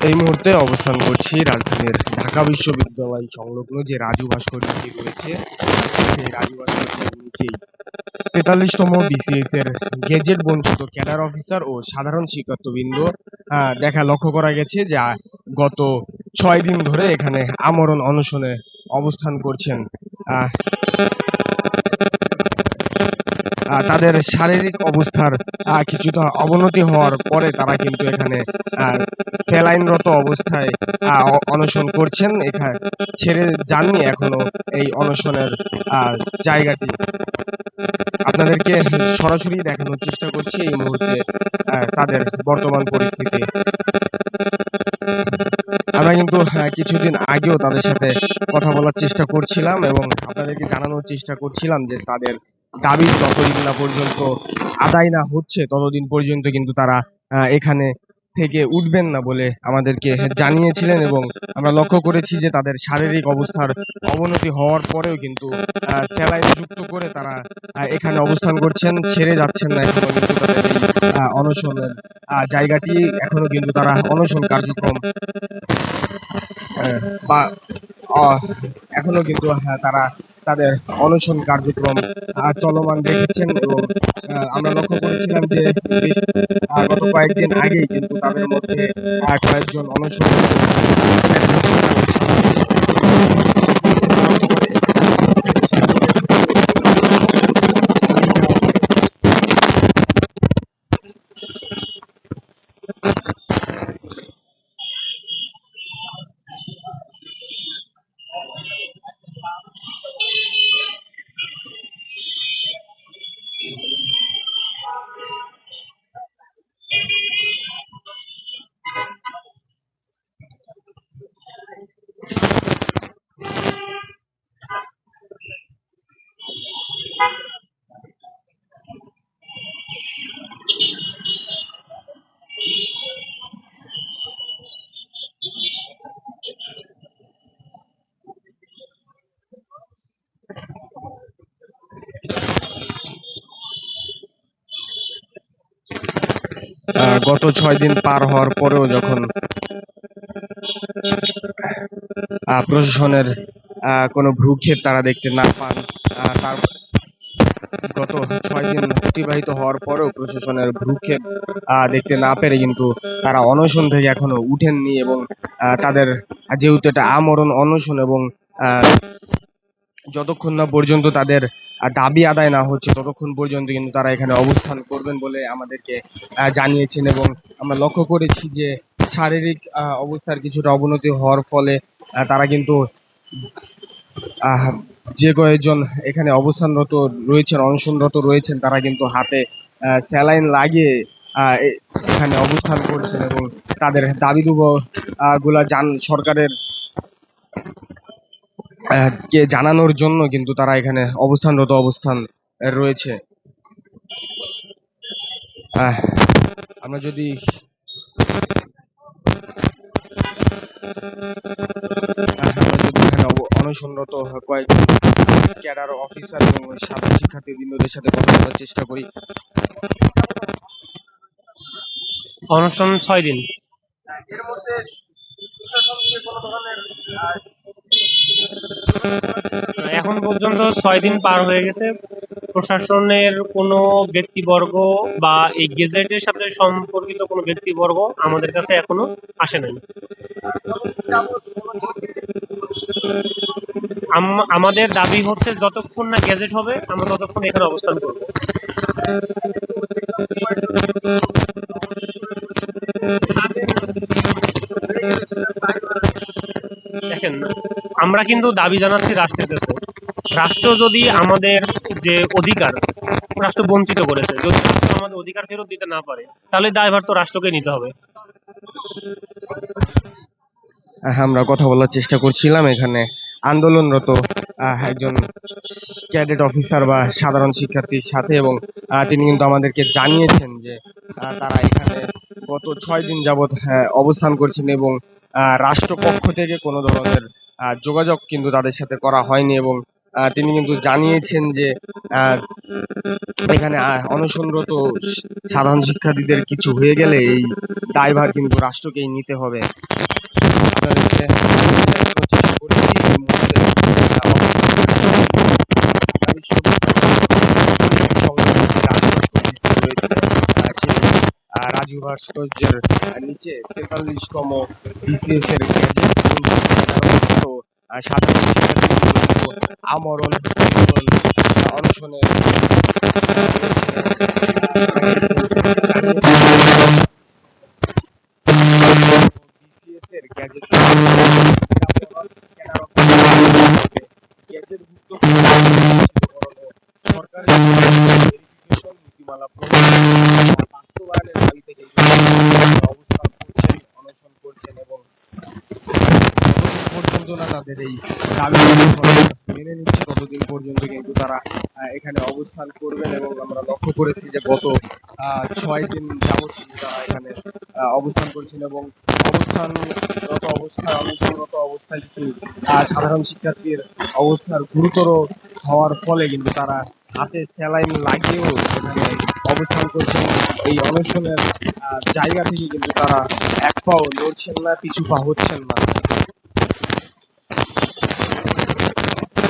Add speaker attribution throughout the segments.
Speaker 1: এই মুহূর্তে অবস্থান করছি রাজধানীর ঢাকা বিশ্ববিদ্যালয় সংলগ্ন যে রাজু ভাস্কর্যটি রয়েছে, সেই রাজু ভাস্কর্যের নিচেই। তেতাল্লিশতম বিসিএস এর গেজেট বঞ্চিত ক্যাডার অফিসার ও সাধারণ শিক্ষার্থীবৃন্দ দেখা লক্ষ্য করা গেছে যা গত ছয় দিন ধরে এখানে আমরণ অনশনে অবস্থান করছেন। তাদের শারীরিক অবস্থার কিছুটা অবনতি হওয়ার পরে তারা কিন্তু এখানে আহ, স্যালাইনরত অবস্থায় অনশন করছেন। এখানে ছেড়ে যাননি এখনও এই অনশনের জায়গাটি। আপনাদেরকে সরাসরি দেখানোর চেষ্টা করছি এই মুহূর্তে তাদের বর্তমান পরিস্থিতি। আমরা কিন্তু আহ, কিছুদিন আগেও তাদের সাথে কথা বলার চেষ্টা করছিলাম এবং আপনাদেরকে জানানোর চেষ্টা করছিলাম যে তাদের দাবি যতদিন না পর্যন্ত আদায় না হচ্ছে ততদিন পর্যন্ত কিন্তু তারা এখানে থেকে উঠবেন না বলে আমাদেরকে জানিয়েছিলেন এবং আমরা লক্ষ্য করেছি যে তাদের শারীরিক অবস্থার অবনতি হওয়ার পরেও কিন্তু স্যালাইন যুক্ত করে তারা এখানে অবস্থান করছেন ছেড়ে যাচ্ছেন না এখনও কিন্তু তাদের অনশনের জায়গাটি। এখনও কিন্তু তারা অনশন কার্যক্রম বা এখনও কিন্তু হ্যাঁ, তারা তাদের অনশন কার্যক্রম চলমান রেখেছেন এবং আমরা লক্ষ্য করেছিলাম যে গত কয়েকদিন আগেই কিন্তু তাদের মধ্যে কয়েকজন অনশন গত ছয় দিন পার হওয়ার পরেও যখন প্রশাসনের কোনো ভ্রুক্ষেপ তারা দেখতে না পান তার গত ছয় দিন অতিবাহিত হওয়ার পরেও প্রশাসনের ভ্রুক্ষেপ দেখতে না পেরে কিন্তু তারা অনশন থেকে এখনও উঠেননি এবং তাদের যেহেতু এটা আমরণ অনশন এবং যতক্ষণ না পর্যন্ত তাদের দাবি আদায় না হচ্ছে ততক্ষণ পর্যন্ত কিন্তু তারা এখানে অবস্থান করবেন বলে আমাদেরকে জানিয়েছেন এবং আমরা লক্ষ্য করেছি যে শারীরিক অবস্থার কিছুটা অবনতি হওয়ার ফলে তারা কিন্তু যে কয়েকজন এখানে অবস্থানরত রয়েছেন, অনশনরত রয়েছেন, তারা কিন্তু হাতে স্যালাইন লাগিয়ে এখানে অবস্থান করছেন এবং তাদের দাবি গুলা জান সরকারের কে জানানোর জন্য কিন্তু তারা এখানে অবস্থানরত অবস্থান রয়েছে। আমরা যদি অনশনরত কয়েকজন ক্যাডার, অফিসার এবং সাধারণ শিক্ষার্থী বৃন্দদের সাথে কথা বলার চেষ্টা করি।
Speaker 2: অনশন ছয় দিন।
Speaker 1: এর মধ্যে প্রশাসন থেকে কোনো ধরনের
Speaker 2: পর্যন্ত ছয় দিন পার হয়ে গেছে। প্রশাসনের কোনো ব্যক্তিবর্গ বা এই গেজেটের সাথে সম্পর্কিত কোনো ব্যক্তিবর্গ আমাদের কাছে এখনও আসে নাই। আমাদের দাবি হচ্ছে যতক্ষণ না গেজেট হবে, আমরা ততক্ষণ এখানে অবস্থান করব। দেখেন, আমরা কিন্তু দাবি জানাচ্ছি রাষ্ট্রের কাছে। রাষ্ট্র যদি আমাদের যে অধিকার রাষ্ট্র বঞ্চিত করেছে যদি রাষ্ট্র আমাদের অধিকার ফেরত দিতে না পারে তাহলে দায়ভার তো রাষ্ট্রকে নিতে হবে।
Speaker 1: হ্যাঁ, আমরা কথা বলার চেষ্টা করছিলাম এখানে। আন্দোলনরত একজন ক্যাডেট অফিসার বা সাধারণ শিক্ষার্থীর সাথে এবং তিনি কিন্তু আমাদেরকে জানিয়েছেন যে তারা এখানে গত ছয় দিন যাবৎ হ্যাঁ, অবস্থান করছেন এবং রাষ্ট্রপক্ষ থেকে কোনো ধরনের যোগাযোগ কিন্তু তাদের সাথে করা হয়নি এবং তিনি কিন্তু জানিয়েছেন যে এখানে অনশনরত সাধারণ শিক্ষার্থীদের কিছু হয়ে গেলে এই দায়ভার কিন্তু রাষ্ট্রকেই নিতে হবে। আপনাদেরকে রাজু ভাস্কর্যের নিচে তেতাল্লিশতম বিসিএস এর সাধারণ আমরণ আন্দোলন, আহ, অনশনে বিসিএস এর গ্যাজেট গ্যাজেটভুক্ত সরকারি ভেরিফিকেশন নীতিমালা প্রণয়ন বাস্তবায়নের দাবিতে কিন্তু অবস্থান করছেন অনশন করছেন এবং যতদিন পর্যন্ত না তাদের এই দাবি মেনে নিচ্ছে, ততদিন পর্যন্ত কিন্তু তারা এখানে অবস্থান করবেন এবং আমরা লক্ষ্য করেছি যে গত ছয় দিন কিন্তু তারা এখানে অবস্থান করছেন এবং অবস্থানরত অবস্থায় অনশনরত অবস্থায় কিছু সাধারণ শিক্ষার্থীর অবস্থার গুরুতর হওয়ার ফলে কিন্তু তারা হাতে স্যালাইন লাগিয়েও এখানে অবস্থান করছেন। এই অনশনের জায়গা থেকে কিন্তু তারা এক পাও নড়ছেন না, পিছু পা হচ্ছেন না।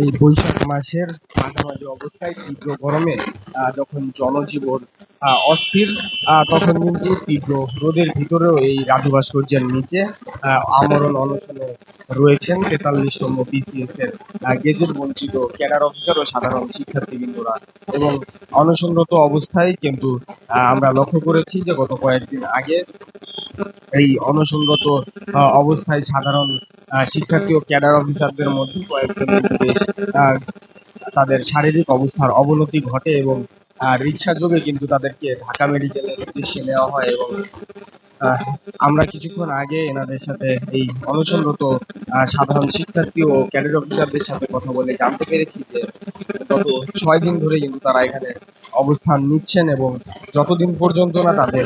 Speaker 1: এই বৈশাখ মাসের মাঝামাঝি অবস্থায় তীব্র গরমে আহ, যখন জনজীবন অস্থির তখন কিন্তু তীব্র রোদের ভিতরেও এই রাজু ভাস্কর্যের নিচে আমরণ অনশনে রয়েছেন তেতাল্লিশতম বিসিএস এর গেজেট বঞ্চিত ক্যাডার অফিসার ও সাধারণ শিক্ষার্থীবৃন্দরা। এবং অনশনরত অবস্থায় কিন্তু আমরা লক্ষ্য করেছি যে গত কয়েকদিন আগে এই অনশনরত অবস্থায় সাধারণ শিক্ষার্থী ও ক্যাডার অফিসারদের মধ্যে কয়েকজন বেশ শারীরিক অবস্থার অবনতি ঘটে এবং আহ, রিক্সা যোগে কিন্তু তাদেরকে ঢাকা মেডিকেলের উদ্দেশ্যে নেওয়া হয় এবং আমরা কিছুক্ষণ আগে এনাদের সাথে এই অনশনরত সাধারণ শিক্ষার্থী ও ক্যাডার অফিসারদের সাথে কথা বলে জানতে পেরেছি যে গত ছয় দিন ধরে কিন্তু তারা এখানে অবস্থান নিচ্ছেন এবং যতদিন পর্যন্ত না তাদের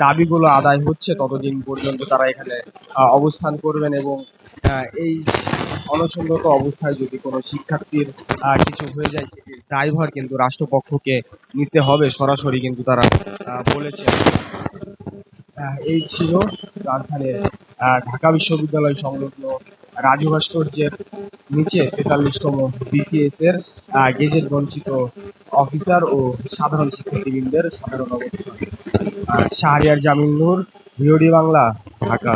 Speaker 1: দাবিগুলো আদায় হচ্ছে ততদিন পর্যন্ত তারা এখানে অবস্থান করবেন এবং এই অনশনরত অবস্থায় যদি কোনো শিক্ষার্থীর কিছু হয়ে যায় সেটির দায়ভার কিন্তু রাষ্ট্রপক্ষকে নিতে হবে। সরাসরি কিন্তু তারা আহ, এই ছিল রাজধানীর ঢাকা বিশ্ববিদ্যালয় সংলগ্ন রাজু ভাস্কর্যের নিচে তেতাল্লিশতম বিসিএস এর গেজেট বঞ্চিত অফিসার ও সাধারণ শিক্ষার্থীবৃন্দের সাধারণ অবস্থান। শাহরিয়ার জামিল নূর ভিওডি বাংলা ঢাকা।